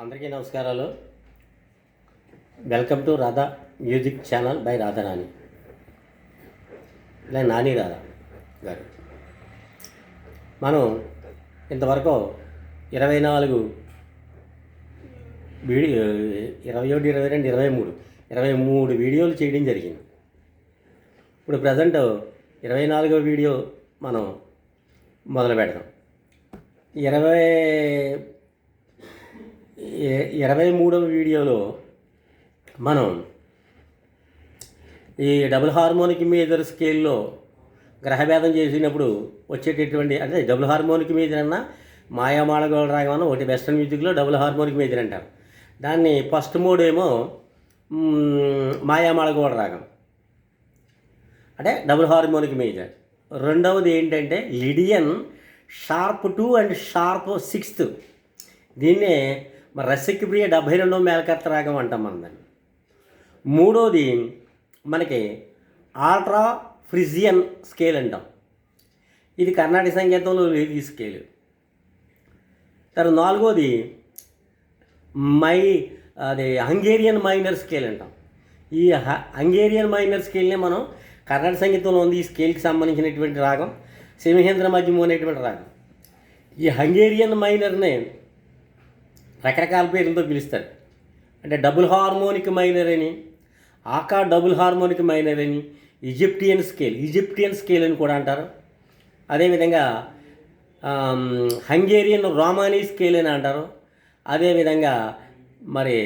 అందరికీ నమస్కారాలు. Welcome to Radha music channel by Radharani ఇలా నాని రాధా గారు. మనం ఇంతవరకు ఇరవై నాలుగు వీడియో ఇరవై ఒకటి ఇరవై రెండు ఇరవై మూడు ఇరవై మూడు వీడియోలు చేయడం జరిగింది. ఇప్పుడు ప్రజెంట్ ఇరవై నాలుగో వీడియో మనం మొదలు పెడదాం ఇరవై ఇరవై మూడవ వీడియోలో మనం ఈ డబుల్ హార్మోనిక్ మేజర్ స్కేల్లో గ్రహభేదం చేసినప్పుడు వచ్చేటటువంటి అంటే డబుల్ హార్మోనిక్ మేజర్ అన్న మాయామాళగోళ రాగం అన్న ఒకటి వెస్ట్రన్ మ్యూజిక్లో డబుల్ హార్మోనిక్ మేజర్ అంటారు. దాన్ని ఫస్ట్ మోడ్ ఏమో మాయామాళగోళ రాగం. అంటే డబుల్ హార్మోనిక్ మేజర్. రెండవది ఏంటంటే Lydian sharp two and sharp sixth. దీన్నే మరి రసిక్ ప్రియ డెబ్భై రెండో మేలకర్త రాగం అంటాం మనం దాన్ని. మూడోది మనకి ఆల్ట్రా ఫ్రిజియన్ స్కేల్ అంటాం. ఇది కర్ణాటక సంగీతంలో లేదు ఈ స్కేల్. తర్వాత నాలుగోది మై అది హంగేరియన్ మైనర్ స్కేల్ అంటాం. ఈ హ- హంగేరియన్ మైనర్ స్కేల్నే మనం కర్ణాటక సంగీతంలో ఉంది ఈ స్కేల్కి సంబంధించినటువంటి రాగం సింహేంద్ర మధ్యము అనేటువంటి రాగం. ఈ హంగేరియన్ మైనర్నే రకరకాల పేర్లతో పిలుస్తారు అంటే డబుల్ హార్మోనిక్ మైనర్ అని ఆకా డబుల్ హార్మోనిక్ మైనర్ అని ఈజిప్టియన్ స్కేల్ ఈజిప్టియన్ స్కేల్ అని కూడా అంటారు. అదేవిధంగా హంగేరియన్ రోమానీ స్కేల్ అని అంటారు. అదేవిధంగా మరి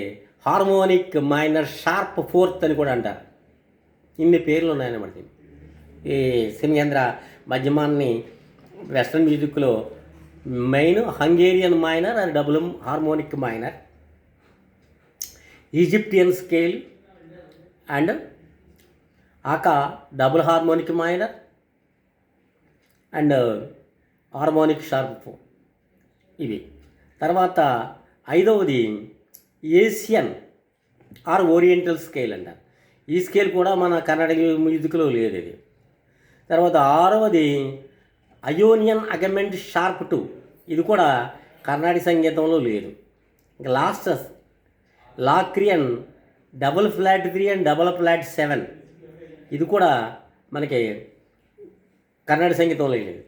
హార్మోనిక్ మైనర్ షార్ప్ ఫోర్త్ అని కూడా అంటారు. ఇన్ని పేర్లు ఉన్నాయన్నమాట ఈ సింహేంద్ర మధ్యమాన్ని వెస్ట్రన్ మ్యూజిక్లో main Hungarian minor and double harmonic minor. Egyptian scale and aka double harmonic minor and harmonic sharp ఇవి. తర్వాత ఐదవది ఏషియన్ ఆర్ ఓరియంటల్ స్కేల్ అంటారు ఈ స్కేల్ కూడా మన కర్ణాటక మ్యూజిక్లో లేదు ఇది. తర్వాత ఆరవది అయోనియన్ అగమెంట్ షార్ప్ టూ. ఇది కూడా కర్ణాటక సంగీతంలో లేదు. ఇంకా last Locrian double flat three and double flat seven. ఇది కూడా మనకి కర్ణాటక సంగీతంలో లేదు.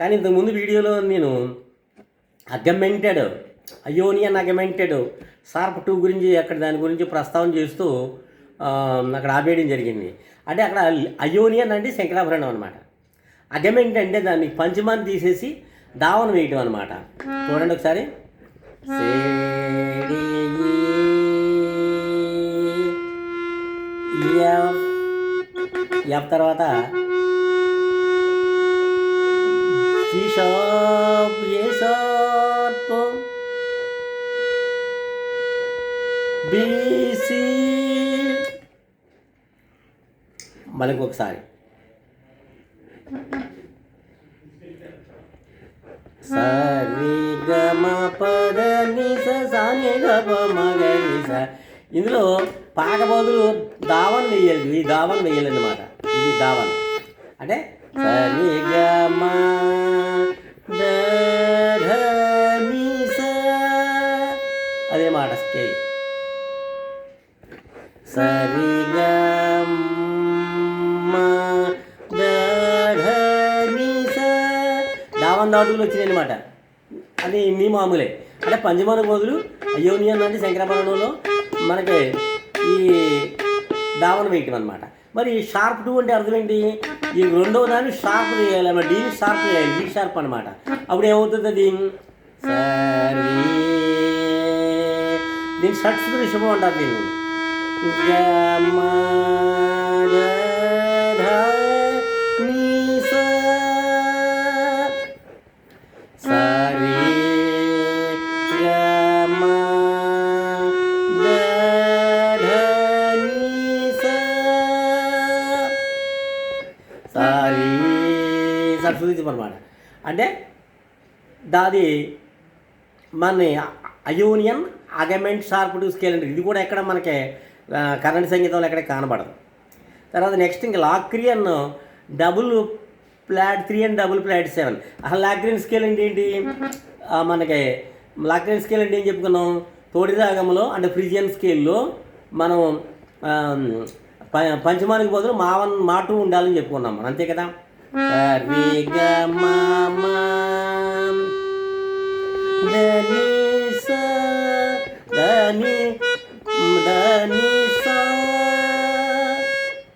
కానీ ఇంతకుముందు వీడియోలో నేను అగమెంటెడ్ అయోనియన్ అగమెంటెడ్ సార్ప్ టూ గురించి అక్కడ దాని గురించి ప్రస్తావన చేస్తూ అక్కడ ఆపేయడం జరిగింది. అంటే అక్కడ అయోనియన్ అంటే శంకరాభరణం అనమాట అగమెంట్ అంటే దాన్ని పంచమాన్ని తీసేసి దావన వేయటం అనమాట చూడండి ఒకసారి. ఎఫ్. తర్వాత సి ఏ బీసీ మనకు ఒకసారి సరి గమ పద సా ని గ స ఇందులో పాక బదులు దావన్ వేయాలి ఈ దావన్ వేయాలి అన్నమాట ఇది దావన్ అంటే సరి గ మ స అదే మాట స్కేల్. సరి దావన్ దాటుకులు వచ్చినాయి అనమాట అది ఇన్ని మామూలే. అంటే పంచమాన బదులు అయోనియన్ అంటే శంకరాభరణంలో మనకి ఈ దావన వేయటం అనమాట మరి షార్ప్ టూ అంటే అర్థం ఏంటి? ఈ రెండవ దాన్ని షార్ప్ చేయాలి అన్నమాట. డీని షార్ప్ చేయాలి. డీ షార్ప్ అనమాట అప్పుడు ఏమవుతుంది అది? సరి. దీన్ని షట్స్ విషయం అంటారు దీన్ని. సరస్వతి అనమాట అంటే దాది మన Ionian augmented sharp two scale అంటే ఇది కూడా ఎక్కడ మనకి కరెంట్ సంగీతంలో ఎక్కడ కనబడదు. తర్వాత నెక్స్ట్ ఇంకా Locrian double flat three and double flat seven అసలు లాక్రియన్ స్కేల్ అంటే ఏంటి? మనకి లాక్రియన్ స్కేల్ అంటే ఏం చెప్పుకున్నాం? తోడి రాగంలో అంటే ఫ్రిజియన్ స్కేల్లో మనం ప- పంచమానికి బదులు మావన్ మాటు ఉండాలని చెప్పుకున్నాం మనం. అంతే కదా? రి గ మ మ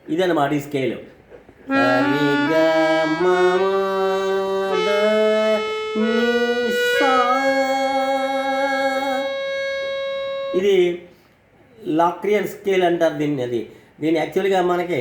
ఇదన్నమాట ఈ స్కేల్ రి ఇది లాక్రియన్ స్కేల్ అంటారు దీన్ని అది. దీన్ని యాక్చువల్గా మనకి